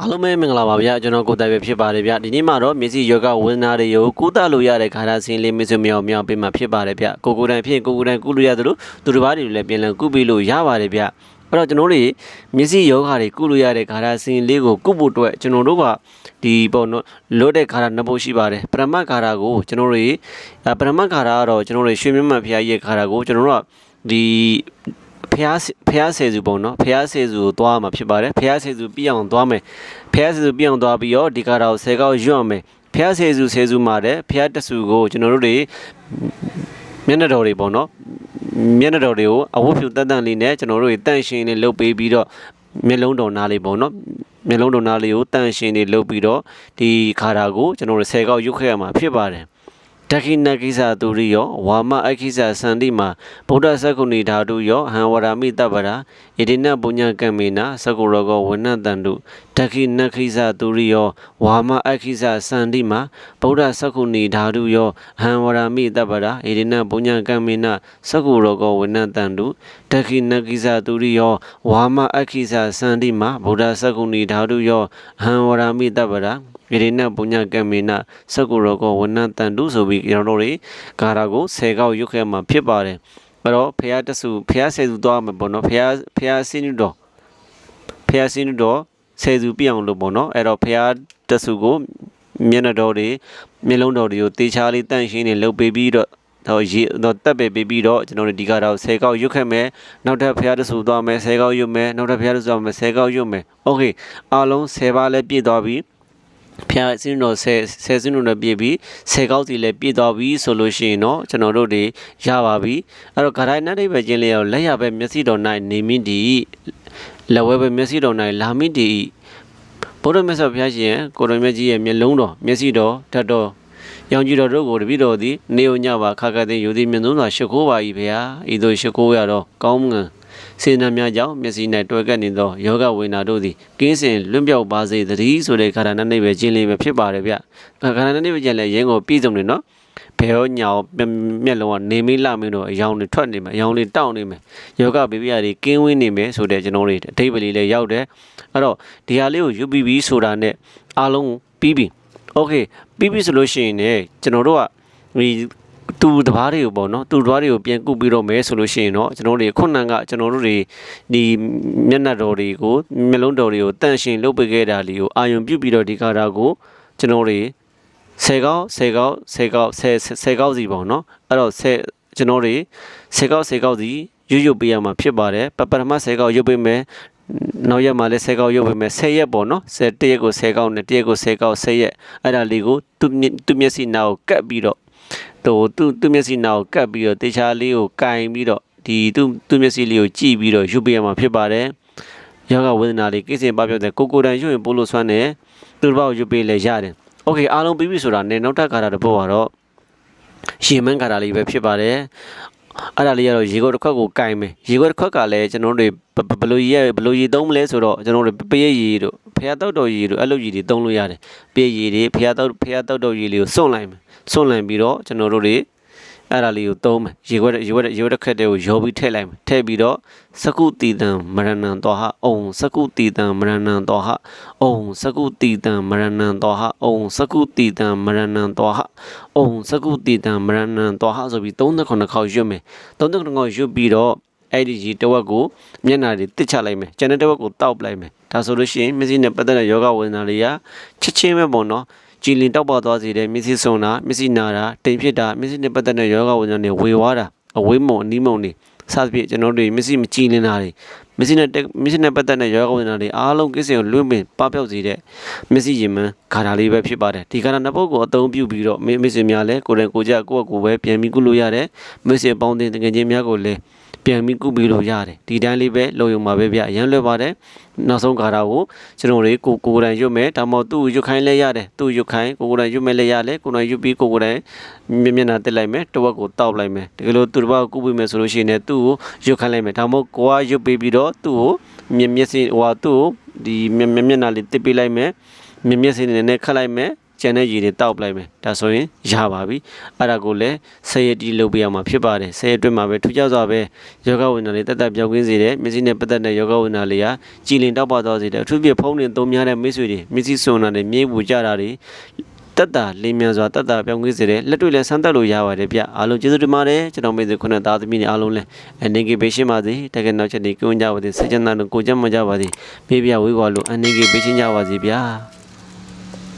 အားလုံးပဲမင်္ဂလာပါဗျာကျွန်တော်ကိုတိုင်ပဲဖြစ်ပါတယ်ဗျာဒီနေ့မှာတော့မျက်စိယောဂဝင်းနာတွေကိုကုသလို့ရတဲ့ခါရဆင်းလေးမစုံမြောင်မြောင်ပေးမှာဖြစ်ပါတယ်ဗျာကိုကိုတိုင်ဖြစ်ကိုကိုတိုင်ကုလို့ရသလိုသူတစ်ပါးတွေလည်းပြန်လည်ကုပေးလို့ရပါတယ်ဗျာအဲ့တော့ကျွန်တော်တို့တွေမျက်စိယောဂတွေကုလို့ရတဲ့ခါရဆင်းလေးကိုကုဖို့အတွက်ကျွန်တော်တို့ကဒီပေါ့နော်လွတ်တဲ့ခါရနှစ်ဖို့ရှိပါတယ်ပရမတ်ခါရကိုကျွန်တော်တို့အဲပရမတ်ခါရကတော့ကျွန်တော်တို့ရွှေမြတ်မဖျားကြီးရဲ့ခါရကိုကျွန်တော်တို့ကဒီ ဖျားဖျားဆယ်စုပုံနော်ဖျားဆယ်စုကိုသွားမှာဖြစ်ပါတယ်ဖျားဆယ်စုပြည့်အောင်သွားမယ်ဖျားဆယ်စုပြည့်အောင်သွားပြီးတော့ဒီကတော့ဆယ်ကောက်ရွတ်အောင်မယ်ဖျားဆယ်စုဆယ်စုမှာတဲ့ဖျားတဆူကိုကျွန်တော်တို့တွေမျက်နှာတော်တွေပေါ့နော်မျက်နှာတော်တွေကိုအဝတ်ဖြူတန်တန်လေးနဲ့ကျွန်တော်တို့တွေတန့်ရှင်းလေးလုပ်ပေးပြီးတော့မျက်လုံးတော်နားလေးပေါ့နော်မျက်လုံးတော်နားလေးကိုတန့်ရှင်းလေးလုပ်ပြီးတော့ဒီခါတာကိုကျွန်တော်တို့ဆယ်ကောက်ရွတ်ခဲ့ရမှာဖြစ်ပါတယ် တခိနကိစ္စသူရိယောဝါမအခိစ္စစန္တိမှာဗုဒ္ဓသက္ကုဏီဓာတုယောဟံဝရမိတပ္ပရာဣတိနပုညကံမေနသက္ကုရောကောဝဏ္ဏတန္တုတခိနခိစ္စသူရိယောဝါမအခိစ္စစန္တိမှာဗုဒ္ဓသက္ကုဏီဓာတုယောဟံဝရမိတပ္ပရာဣတိနပုညကံမေနသက္ကုရောကောဝဏ္ဏတန္တုတခိနခိစ္စသူရိယောဝါမအခိစ္စစန္တိမှာဗုဒ္ဓသက္ကုဏီဓာတုယောဟံဝရမိတပ္ပရာ ဣရိနပုညကံမေနသက္ကုရောကောဝဏ္ဏတန်တုဆိုပြီးကျွန်တော်တို့တွေဂါရာကို10ကောက်ရွတ်ခဲ့မှာဖြစ်ပါတယ်အဲ့တော့ဖះတဆူဖះဆယ်စုသွားမှာပေါ့နော်ဖះဖះစင်းတော်ဖះစင်းတော်ဆယ်စုပြအောင်လို့ပေါ့နော်အဲ့တော့ဖះတဆူကိုမျက်နှာတော်တွေမျက်လုံးတော်တွေကိုတေချာလေးတန့်ရှင်းနေလှုပ်ပေးပြီးတော့တော့ရေတော့တက်ပဲပေးပြီးတော့ကျွန်တော်တို့ဒီကတော့10ကောက်ရွတ်ခဲ့မယ်နောက်ထပ်ဖះတဆူသွားမယ်10ကောက်ရွတ်မယ်နောက်ထပ်ဖះတဆူသွားမယ်10ကောက်ရွတ်မယ်โอเคအားလုံး10ပါးလည်းပြည့်သွားပြီ ဖျားစင်းတော်ဆယ်ဆယ်စင်းတော်နဲ့ပြည့်ပြီးဆယ်ကောက်စီလည်းပြည့်သွားပြီဆိုလို့ရှိရင်တော့ကျွန်တော်တို့တွေရပါပြီအဲ့တော့ဂရိုင်းနတ်အိဗယ်ချင်းလေးရောလက်ရပဲမျက်စိတော်၌နေမိတီလက်ဝဲပဲမျက်စိတော်၌လာမိတီဘုရားမြတ်စွာဘုရားရှင်ကိုရောမြတ်ကြီးရဲ့မျက်လုံးတော်မျက်စိတော်ဓာတ်တော်ရောင်ကြီးတော်တို့ကိုတပည့်တော်သည်နေုံညပါခါခါတဲ့ယူသည်မြတ်လုံးစွာရှိခိုးပါ၏ဗျာဤသို့ရှိခိုးရတော့ကောင်းငင် စေနာများကြောင့်မျက်စိ၌တွဲကပ်နေသောယောဂဝိနာတို့သည်ကင်းစင်လွတ်မြောက်ပါစေသတည်းဆိုတဲ့ခန္ဓာနဲ့ပဲကျင်းလေးပဲဖြစ်ပါတယ်ဗျခန္ဓာနဲ့ပဲကျင်းလဲရင်းကိုပြည့်စုံနေနော်ဘယ်ရောညာရောမျက်လုံးကနေမိလာမင်းတို့အယောင်တွေထွက်နေမယ်အယောင်တွေတောင့်နေမယ်ယောဂဘေဘီယာတွေကင်းဝင်းနေမယ်ဆိုတဲ့ကျွန်တော်တွေအထိပ္ပယ်လေးလည်းရောက်တယ်အဲ့တော့ဒီဟာလေးကိုယူပြီးပြီဆိုတာနဲ့အားလုံးပြီးပြီโอเคပြီးပြီဆိုလို့ရှိရင်လည်းကျွန်တော်တို့ကဒီ သူတပားတွေကိုပေါ့နော်သူတပားတွေကိုပြန်ကုပြီးတော့မယ်ဆိုလို့ရှိရင်တော့ကျွန်တော်တို့ခုနကကျွန်တော်တို့တွေဒီမျက်နှာတော်တွေကိုမျက်လုံးတော်တွေကိုတန့်ရှင်လုပ်ပေးခဲ့တာလေးကိုအာယုံပြုတ်ပြီးတော့ဒီကာတာကိုကျွန်တော်တွေဆယ်ကောက်ဆယ်ကောက်ဆယ်ကောက်ဆယ်ဆယ်ကောက်စီပေါ့နော်အဲ့တော့ဆယ်ကျွန်တော်တွေဆယ်ကောက်ဆယ်ကောက်စီရွရွပေးရမှာဖြစ်ပါတယ်ပပထမဆယ်ကောက်ရွပေးမယ်နောက်ရက်မှာလည်းဆယ်ကောက်ရုပ်ပေးမယ်10ရက်ပေါ့နော်10တရက်ကို10ကောက်နဲ့တရက်ကို10ကောက်10ရက်အဲ့ဒါလေးကိုသူသူမျက်စိနာကိုကတ်ပြီးတော့ သူသူသူမျက်စိနာကိုကတ်ပြီးတော့တေချာလေးကိုကင်ပြီးတော့ဒီသူသူမျက်စိလေးကိုကြည့်ပြီးတော့ရုပ်ပေးရမှာဖြစ်ပါတယ်ယောဂဝေဒနာလေးကိစ္စပပြောတဲ့ကိုကိုတန်ရုပ်ရင်ပို့လို့ဆွမ်းတယ်သူတစ်ပေါက်ရုပ်ပေးလဲရတယ်โอเคအားလုံးပြီးပြီဆိုတာနဲ့နောက်ထပ်ကာတာတစ်ပုတ်ကတော့ရှင်မန်းကာတာလေးပဲဖြစ်ပါတယ်အဲ့ဒါလေးကတော့ရေကိုတစ်ခွက်ကိုကင်မယ်ရေကိုတစ်ခွက်ကလည်းကျွန်တော်တို့ဘယ်လိုရေဘယ်လိုရေသုံးမလဲဆိုတော့ကျွန်တော်တို့ပရိရေတို့ ဖះတောက်တော်ရေတို့အဲ့လိုရေတွေသုံးလို့ရတယ်ပရိရေတွေဖះတောက်ဖះတောက်တော်ရေလေးကိုစွန့်လိုက်မယ်စွန့်လိုက်ပြီးတော့ကျွန်တော်တို့တွေအဲ့ဒါလေးကိုသုံးမယ်ရေခွက်ရေခွက်ရေခွက်တစ်ခက်တည်းကိုရောပြီးထည့်လိုက်မယ်ထည့်ပြီးတော့စကုတီတံမရဏံတောဟအုံစကုတီတံမရဏံတောဟအုံစကုတီတံမရဏံတောဟအုံစကုတီတံမရဏံတောဟအုံစကုတီတံမရဏံတောဟဆိုပြီး39ခေါက်ရွတ်မယ်39ခေါက်ရွတ်ပြီးတော့ အဲ့ဒီရေတဝက်ကိုမျက်နှာတွေတစ်ချလိုက်မယ်ကျန်တဲ့တဝက်ကိုတောက်ပလိုက်မယ်ဒါဆိုလို့ရှိရင်မျက်စိနဲ့ပတ်သက်တဲ့ယောဂဝေဒနာတွေကချက်ချင်းပဲပေါ့နော်ကြည်လင်တောက်ပသွားစေတဲ့မျက်စိဆုံတာမျက်စိနာတာတိမ်ဖြစ်တာမျက်စိနဲ့ပတ်သက်တဲ့ယောဂဝေဒနာတွေဝေဝါးတာအဝေးမုံအနီးမုံတွေစသဖြင့်ကျွန်တော်တို့မျက်စိမကြည်လင်တာတွေမျက်စိနဲ့မျက်စိနဲ့ပတ်သက်တဲ့ယောဂဝေဒနာတွေအားလုံးကိစ္စကိုလွင့်ပင်ပပျောက်စေတဲ့မျက်စိရင်မှန်ခါတာလေးပဲဖြစ်ပါတယ်ဒီခါတာနှစ်ပုတ်ကိုအသုံးပြုပြီးတော့မျက်စိများလည်းကိုယ်တိုင်ကိုယ်ကြကိုယ့်ကိုယ်ပဲပြန်ပြီးကုလို့ရတယ်မျက်စိပေါင်းတင်တကယ်ချင်းများကိုလည်း ပြန်ပြီးကုပြီးလို့ရတယ်ဒီတိုင်းလေးပဲလုံယုံမှာပဲဗျအရန်လွယ်ပါတယ်နောက်ဆုံးကာတာကိုကျွန်တော်တို့ကိုကိုယ်တိုင်ရွတ်မယ်ဒါမှမဟုတ်သူ့ရွတ်ခိုင်းလဲရတယ်သူ့ရွတ်ခိုင်းကိုကိုယ်တိုင်ရွတ်မယ်လဲရတယ်ကိုယ်တိုင်ရွတ်ပြီးကိုကိုယ်တိုင်မျက်မျက်နှာတက်လိုက်မယ်တဝက်ကိုတောက်လိုက်မယ်တကယ်လို့သူတစ်ပတ်ကုပြီးမယ်ဆိုလို့ရှိရင်လည်းသူ့ကိုရွတ်ခိုင်းလိုက်မယ်ဒါမှမဟုတ်ကိုကရွတ်ပြီးပြီးတော့သူ့ကိုမျက်မျက်စိဟိုဟာသူ့ကိုဒီမျက်မျက်နှာလေးတစ်ပေးလိုက်မယ်မျက်မျက်စိနဲ့နဲ့ခတ်လိုက်မယ် ကျန်တဲ့ရည်တွေတောက်ပလိုက်မယ်ဒါဆိုရင်ရပါပြီအဲ့ဒါကိုလည်းဆယ်ရက်တီးလုပ်ပေးရမှာဖြစ်ပါတယ်ဆယ်ရက်အတွင်းမှာပဲထူးခြားစွာပဲယောဂဝိညာဉ်လေးတက်တက်ပြောင်းကင်းစေတဲ့မျက်စိနဲ့ပတ်သက်တဲ့ယောဂဝိညာဉ်လေးကကြည်လင်တောက်ပသွားစေတဲ့အထူးဖြင့်ဖုံးနေသုံးများတဲ့မိတ်ဆွေတွေမျက်စိစုံနာတွေမြေးပူကြတာတွေတက်တာလင်းမြန်စွာတက်တာပြောင်းလဲစေတယ်လက်တွေ့လည်းဆန်းသက်လို့ရပါတယ်ဗျအားလုံးကျေးဇူးတင်ပါတယ်ကျွန်တော်မိတ်ဆွေခုနှစ်သားသမီးတွေအားလုံးလည်းအနေကြီးပေးရှင်းပါစေတကယ်နောက်ချက်ဒီကုန်းကြပါစေစိတ်ချမ်းသာလို့ကိုယ်ကြမ်းမကြပါစေပေးပြဝေးပါလို့အနေကြီးပေးရှင်းကြပါစေဗျာ